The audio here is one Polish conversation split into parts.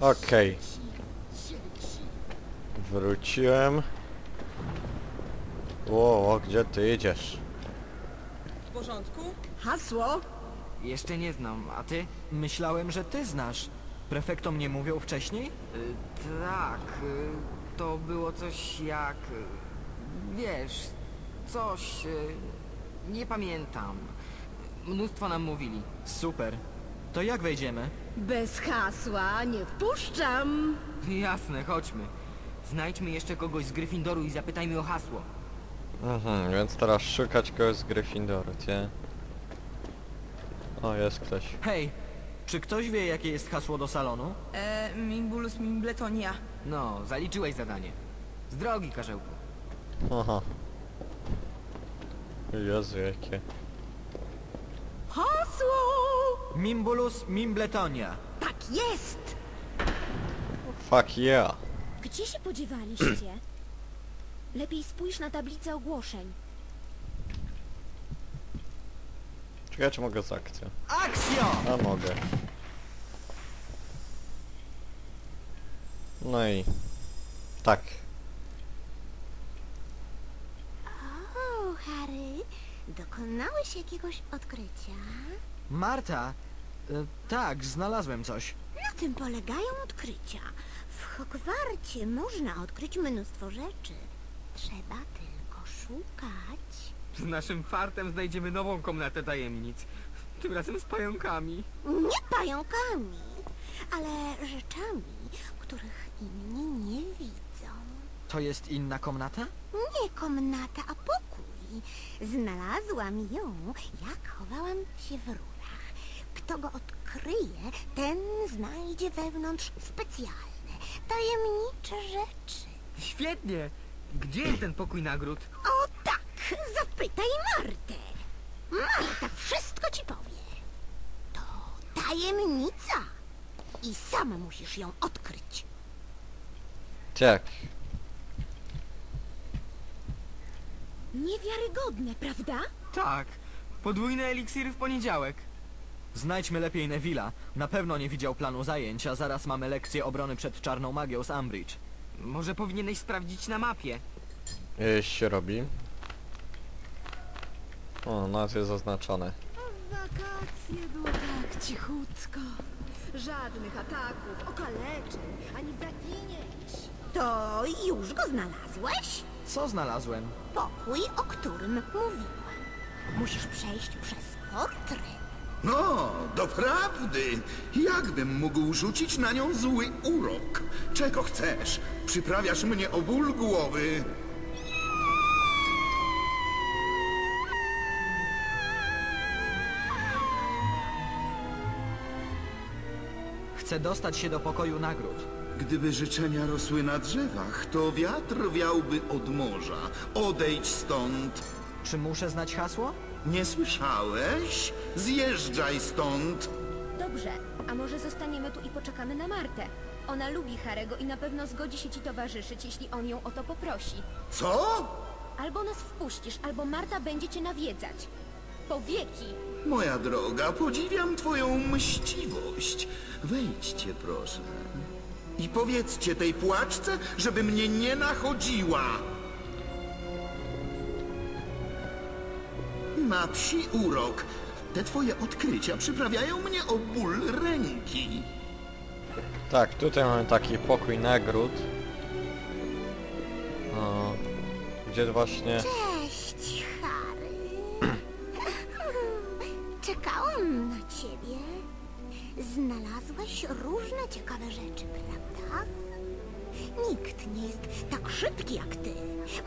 Okej. Wróciłem. Ło, gdzie ty idziesz? W porządku? Hasło? Jeszcze nie znam, a ty? Myślałem, że ty znasz. Prefektom nie mówią wcześniej? Y, tak, y, to było coś jak... y, Wiesz, coś... y, Nie pamiętam. Mnóstwo nam mówili. Super. To jak wejdziemy? Bez hasła nie wpuszczam. Jasne, chodźmy. Znajdźmy jeszcze kogoś z Gryffindoru i zapytajmy o hasło. Mhm, więc teraz szukać kogoś z Gryffindoru, nie? O, jest ktoś. Hej, czy ktoś wie, jakie jest hasło do salonu? E, Mimbulus Mimbletonia. No, zaliczyłeś zadanie. Z drogi, Karzełku. Aha. Jezu, jakie. Hasło! Mimbulus Mimbletonia. Tak jest! Fuck yeah. Gdzie się podziewaliście? Lepiej spójrz na tablicę ogłoszeń. Czekaj, czy mogę z akcją? Akcja! A mogę. No i... Tak. O, Harry, dokonałeś jakiegoś odkrycia? Marta? E, tak, znalazłem coś. Na tym polegają odkrycia. W Hogwarcie można odkryć mnóstwo rzeczy. Trzeba tylko szukać. Z naszym fartem znajdziemy nową komnatę tajemnic. Tym razem z pająkami. Nie pająkami, ale rzeczami, których inni nie widzą. To jest inna komnata? Nie komnata, a pokój. Znalazłam ją, jak chowałam się w rurach. Kto go odkryje, ten znajdzie wewnątrz specjalne, tajemnicze rzeczy. Świetnie! Gdzie jest ten pokój nagród? O tak, zapytaj Martę. Marta wszystko ci powie. To tajemnica. I sam musisz ją odkryć. Tak. Niewiarygodne, prawda? Tak. Podwójne eliksiry w poniedziałek. Znajdźmy lepiej Neville'a. Na pewno nie widział planu zajęć, a zaraz mamy lekcję obrony przed czarną magią z Umbridge. Może powinieneś sprawdzić na mapie. Jeść się robi. O, nas jest zaznaczone. W wakacje było tak cichutko. Żadnych ataków, okaleczeń, ani zaginięć. To już go znalazłeś? Co znalazłem? Pokój, o którym mówiłam. Musisz przejść przez portret. No, doprawdy. Jakbym mógł rzucić na nią zły urok? Czego chcesz? Przyprawiasz mnie o ból głowy. Chcę dostać się do pokoju nagród. Gdyby życzenia rosły na drzewach, to wiatr wiałby od morza. Odejdź stąd. Czy muszę znać hasło? Nie słyszałeś? Zjeżdżaj stąd. Dobrze, a może zostaniemy tu i poczekamy na Martę? Ona lubi Harego i na pewno zgodzi się ci towarzyszyć, jeśli on ją o to poprosi. Co? Albo nas wpuścisz, albo Marta będzie cię nawiedzać. Po wieki! Moja droga, podziwiam twoją mściwość. Wejdźcie, proszę. I powiedzcie tej płaczce, żeby mnie nie nachodziła. Na psi urok. Te twoje odkrycia przyprawiają mnie o ból ręki. Tak, tutaj mamy taki pokój nagród. O, gdzie właśnie... Cześć, Harry. Czekałam na ciebie. Znalazłeś różne ciekawe rzeczy, prawda? Nikt nie jest tak szybki jak ty.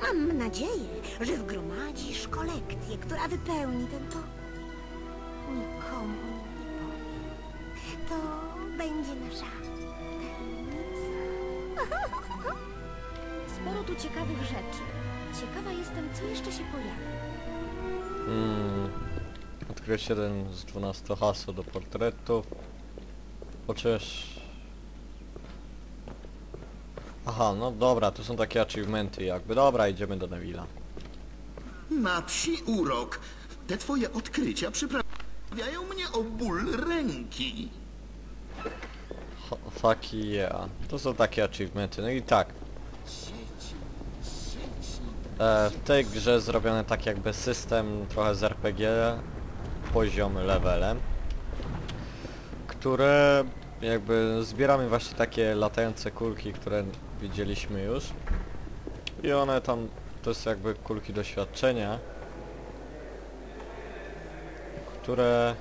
Mam nadzieję, że zgromadzisz kolekcję, która wypełni ten pokój. Nikomu nie powiem. To będzie nasza tajemnica. Sporo tu ciekawych rzeczy. Ciekawa jestem, co jeszcze się pojawi. Mm, odkryć jeden z 12 haseł do portretu. Chociaż... Aha, no dobra, to są takie achievementy jakby. Dobra, idziemy do Neville'a. Na psi urok. Te twoje odkrycia przyprawiają mnie o ból ręki. Ho- Taki ja. To są takie achievementy. No i tak. E, w tej grze zrobiony tak jakby system trochę z RPG, poziom levelem, które jakby zbieramy właśnie takie latające kulki, które widzieliśmy już. I one tam, to jest jakby kulki doświadczenia, które...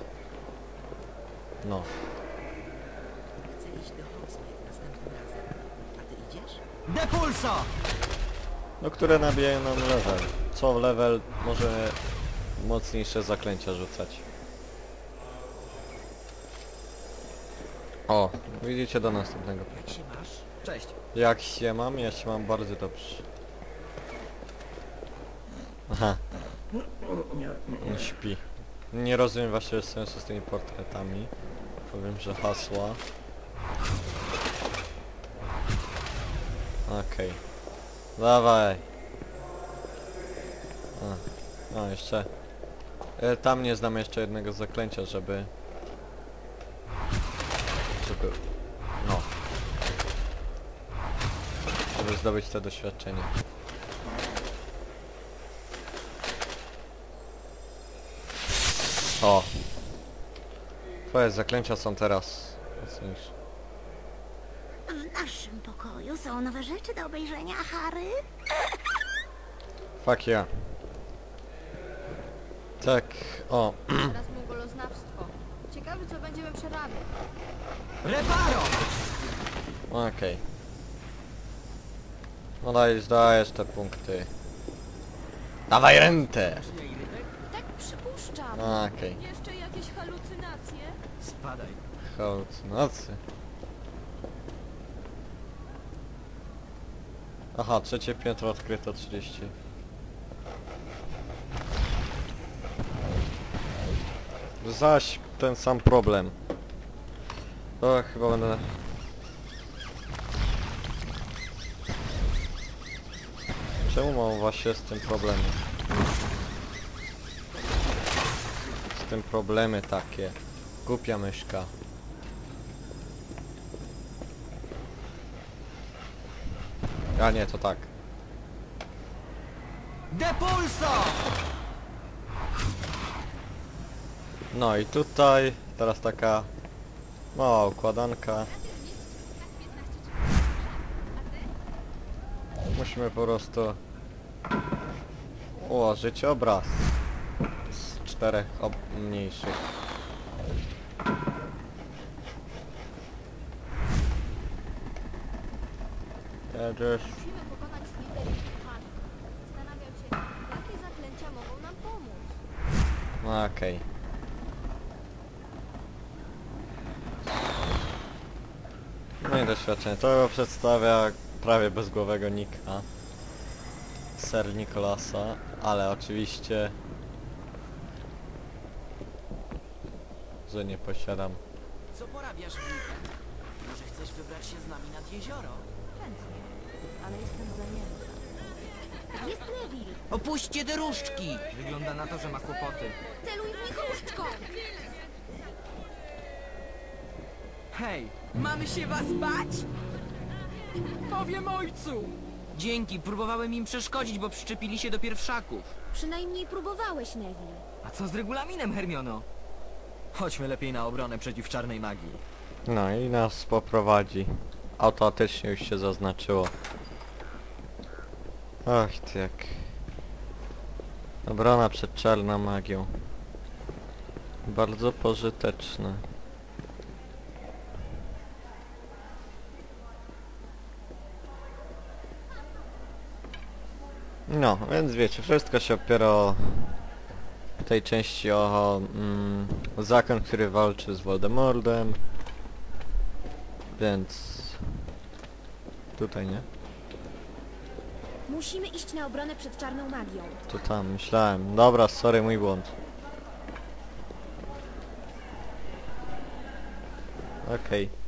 No, Chcę iść do Hogsmeade następnym razem. A ty idziesz? Depulso! no które nabijają nam level. Co level może mocniejsze zaklęcia rzucać. O, widzicie do następnego. Jak się masz? Cześć. Jak się mam? Ja się mam bardzo dobrze. Aha. On śpi. Nie rozumiem właśnie sensu z tymi portretami. Powiem, że hasła. Okej. Dawaj. A. No jeszcze. E, tam nie znam jeszcze jednego zaklęcia. Żeby... No. Żeby zdobyć to doświadczenie. O! Twoje zaklęcia są teraz mocniejsze. W naszym pokoju są nowe rzeczy do obejrzenia, Harry. Fuck yeah. Tak, o. Teraz mugoloznawstwo. Ciekawe, co będziemy przerabiać. Reparo! Okej. No dajesz, dajesz te punkty. Dawaj rentę! Tak przypuszczam. Okej. Jeszcze jakieś halucynacje? Spadaj. Halucynacje. Aha, trzecie piętro odkryto 30. Zaś ten sam problem. O, chyba będę... Czemu mam właśnie z tym problemy? Z tym problemy takie. Głupia myszka. A nie, to tak. Depulso! No i tutaj teraz taka mała układanka. Musimy po prostu ułożyć obraz z czterech ob mniejszych. Teraz Musimy pokonać Slytherin. Han. Zastanawiam się, jakie zaklęcia mogą nam pomóc. No, Okej. No i doświadczenie. To przedstawia prawie bezgłowego Nika. Sir Nicolasa, ale oczywiście... że nie posiadam. Co porabiasz w weekend? Może chcesz wybrać się z nami nad jezioro? Chętnie, ale jestem zajęta. Jest Neville. Opuśćcie te różdżki! Wygląda na to, że ma kłopoty. Celuj w nich różdżką. Hej! Mamy się was bać? Powiem ojcu! Dzięki, próbowałem im przeszkodzić, bo przyczepili się do pierwszaków. Przynajmniej próbowałeś, Neville. A co z regulaminem, Hermiono? Chodźmy lepiej na obronę przeciw czarnej magii. No i nas poprowadzi. Automatycznie już się zaznaczyło. Ach, ty jak... Obrona przed czarną magią. Bardzo pożyteczne. No, więc wiecie, wszystko się opiera o w tej części o mm, zakon, który walczy z Voldemortem. Więc tutaj nie? Musimy iść na obronę przed czarną magią. To tam, myślałem. Dobra, sorry, mój błąd. Okej.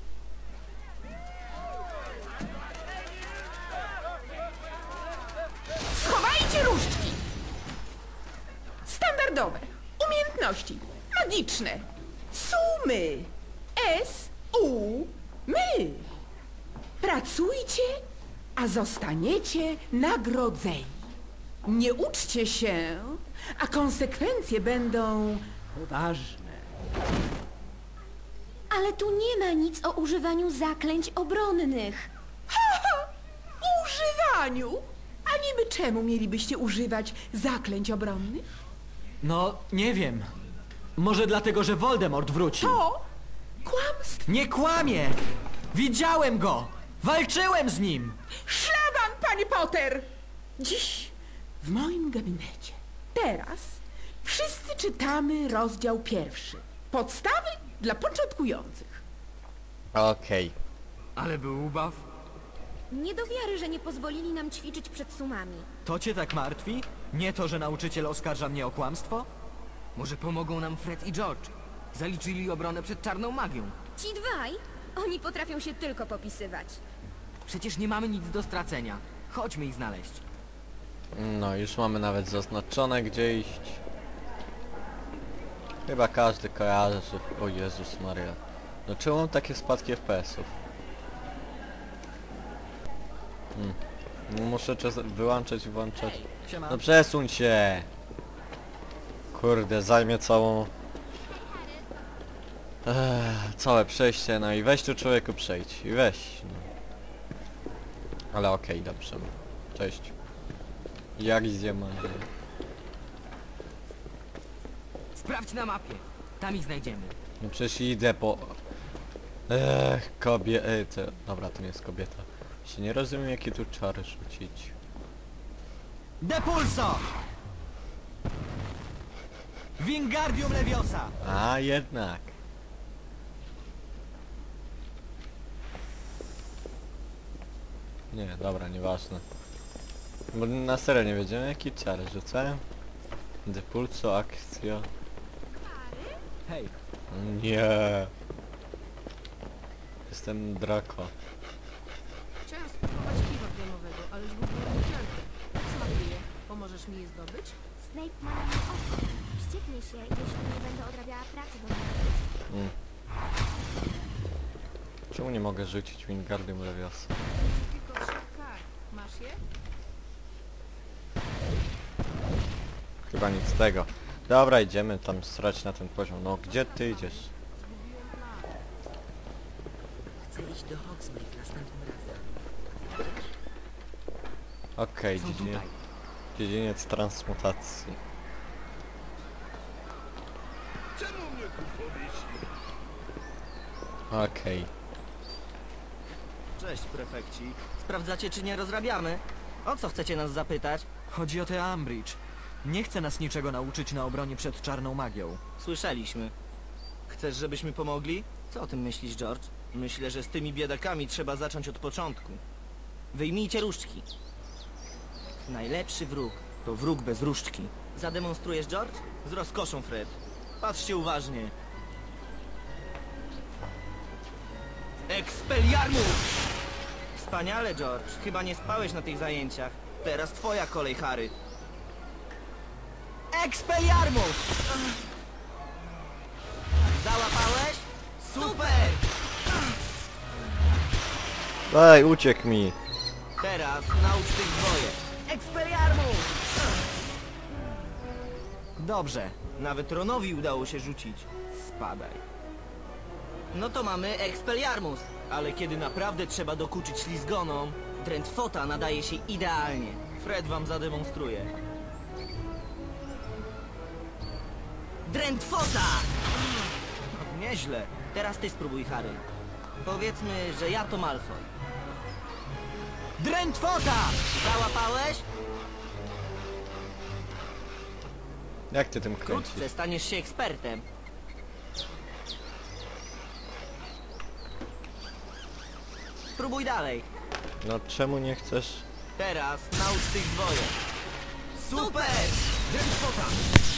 Standardowe. Umiejętności. Magiczne. Sumy. S, U, my. Pracujcie, a zostaniecie nagrodzeni. Nie uczcie się, a konsekwencje będą poważne. Ale tu nie ma nic o używaniu zaklęć obronnych. Używaniu! A niby czemu mielibyście używać zaklęć obronnych? No, nie wiem. Może dlatego, że Voldemort wrócił. To kłamstwo. Nie kłamie! Widziałem go! Walczyłem z nim! Szlaban, panie Potter! Dziś w moim gabinecie. Teraz wszyscy czytamy rozdział pierwszy. Podstawy dla początkujących. Okej. Ale był ubaw. Nie do wiary, że nie pozwolili nam ćwiczyć przed sumami. To cię tak martwi? Nie to, że nauczyciel oskarża mnie o kłamstwo? Może pomogą nam Fred i George. Zaliczyli obronę przed czarną magią. Ci dwaj, oni potrafią się tylko popisywać. Przecież nie mamy nic do stracenia. Chodźmy ich znaleźć. No, już mamy nawet zaznaczone gdzie iść. Chyba każdy kojarzy. O Jezus Maria. No czemu mam takie spadki FPS-ów? Hmm. No Muszę czas wyłączać i włączać. No przesuń się! Kurde, zajmie całą... Ech, całe przejście, no i weź tu człowieku przejdź. I weź. No. Ale okej, dobrze. Cześć. Jak zjema? Sprawdź na mapie. Tam ich znajdziemy. No przecież idę po... Ech, kobie... Ej, to... Dobra, to nie jest kobieta. Się nie rozumiem jakie tu czary rzucić. Depulso! Wingardium Leviosa! A jednak. Nie, dobra, nieważne. Bo na serio nie wiedziałem jakie czary rzucałem. Depulso, akcja. Hej, Nie. Jestem Draco. Pomożesz mi je zdobyć? Snape ma na mnie oko. Wścieknie się, jeśli nie będę odrabiała pracy domowej. Mm. Czemu nie mogę rzucić Wingardium Leviosa? Tylko trzy kart. Masz je? Chyba nic z tego. Dobra, idziemy tam srać na ten poziom. No, gdzie ty idziesz? Zgubiłem plan. Chcę iść do Hogsmeade następnym razem. Okej, Są tutaj. Dziedziniec transmutacji. Okej. Cześć, prefekci. Sprawdzacie, czy nie rozrabiamy? O co chcecie nas zapytać? chodzi o tę Ambridge. Nie chce nas niczego nauczyć na obronie przed czarną magią. Słyszeliśmy. Chcesz, żebyśmy pomogli? Co o tym myślisz, George? Myślę, że z tymi biedakami trzeba zacząć od początku. Wyjmijcie różdżki. Najlepszy wróg to wróg bez różdżki. Zademonstrujesz, George? Z rozkoszą, Fred. Patrzcie uważnie. Expelliarmus! Wspaniale, George. Chyba nie spałeś na tych zajęciach. Teraz twoja kolej, Harry. Expelliarmus! Załapałeś? Super! Ej, uciekł mi! Teraz naucz tych dwoje. Expelliarmus! Dobrze. Nawet Ronowi udało się rzucić. Spadaj. No to mamy Expelliarmus. Ale kiedy naprawdę trzeba dokuczyć ślizgonom, Drentfota nadaje się idealnie. Fred wam zademonstruje. Drentfota! No, Nieźle. Teraz ty spróbuj, Harry. Powiedzmy, że ja to Malfoy. Drentfota! Załapałeś? Jak ty tym kręcisz? Wkrótce staniesz się ekspertem. Spróbuj dalej. No czemu nie chcesz? Teraz naucz tych dwoje. Super!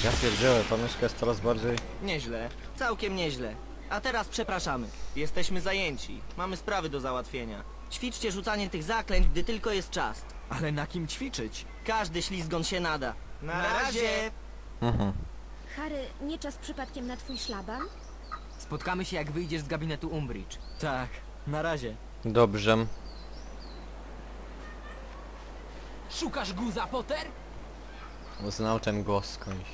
Ja pierdzielę, ta myszka jest coraz bardziej... Nieźle, całkiem nieźle. A teraz przepraszamy. Jesteśmy zajęci. Mamy sprawy do załatwienia. Ćwiczcie rzucanie tych zaklęć, gdy tylko jest czas. Ale na kim ćwiczyć? Każdy ślizgon się nada. Na, razie! Mhm. Harry, nie czas przypadkiem na twój szlaban? Spotkamy się, jak wyjdziesz z gabinetu Umbridge. Tak, na razie. Dobrze. Szukasz guza, Potter? Znał ten głos skądś.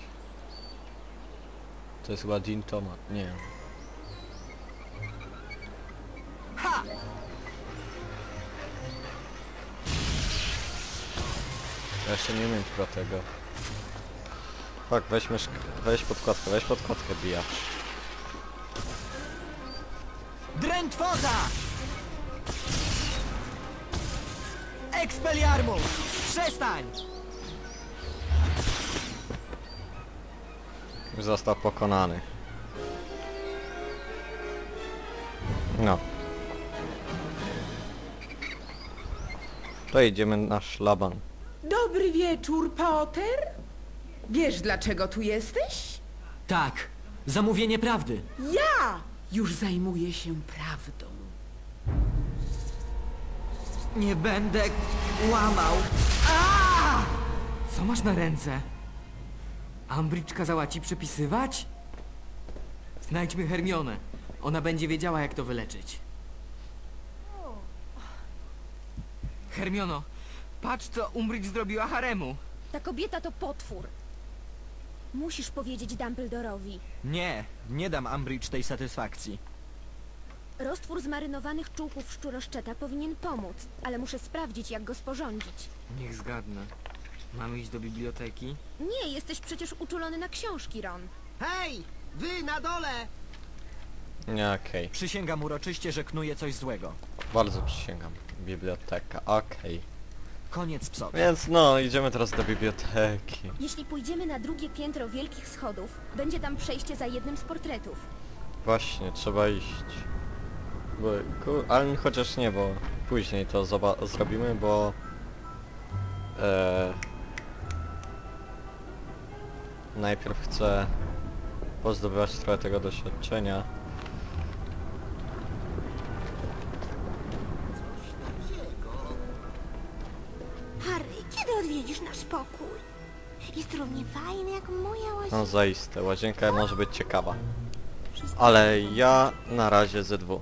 To jest chyba Dean Tomat, nie. Ha! Ja jeszcze nie umiem chyba tego. Tak, weźmy szk- weź podkładkę, weź podkładkę bijacz. Drętwota! Expelliarmus! Przestań! Został pokonany. No. To idziemy na szlaban. Dobry wieczór, Potter. Wiesz, dlaczego tu jesteś? Tak, zamówienie prawdy. Ja już zajmuję się prawdą. Nie będę łamał. Co masz na ręce? Umbridge kazała ci przepisywać? Znajdźmy Hermionę. Ona będzie wiedziała, jak to wyleczyć. Hermiono, patrz co Umbridge zrobiła Haremu. Ta kobieta to potwór. Musisz powiedzieć Dumbledorowi. Nie, nie dam Umbridge tej satysfakcji. Roztwór zmarynowanych czółków szczuroszczeta powinien pomóc, ale muszę sprawdzić, jak go sporządzić. Niech zgadnę. Mamy iść do biblioteki? Nie, jesteś przecież uczulony na książki, Ron. Hej! Wy na dole! Nie, okej. Przysięgam uroczyście, że knuję coś złego. Bardzo przysięgam. Biblioteka, okej. Koniec psot. Więc no, idziemy teraz do biblioteki. Jeśli pójdziemy na drugie piętro wielkich schodów, będzie tam przejście za jednym z portretów. Właśnie, trzeba iść. Bo, ku, ale chociaż nie, bo później to zoba- zrobimy, bo... E, najpierw chcę pozdobywać trochę tego doświadczenia. Równie fajny jak moja łazienka. No zaiste, łazienka może być ciekawa. Ale ja na razie dwu.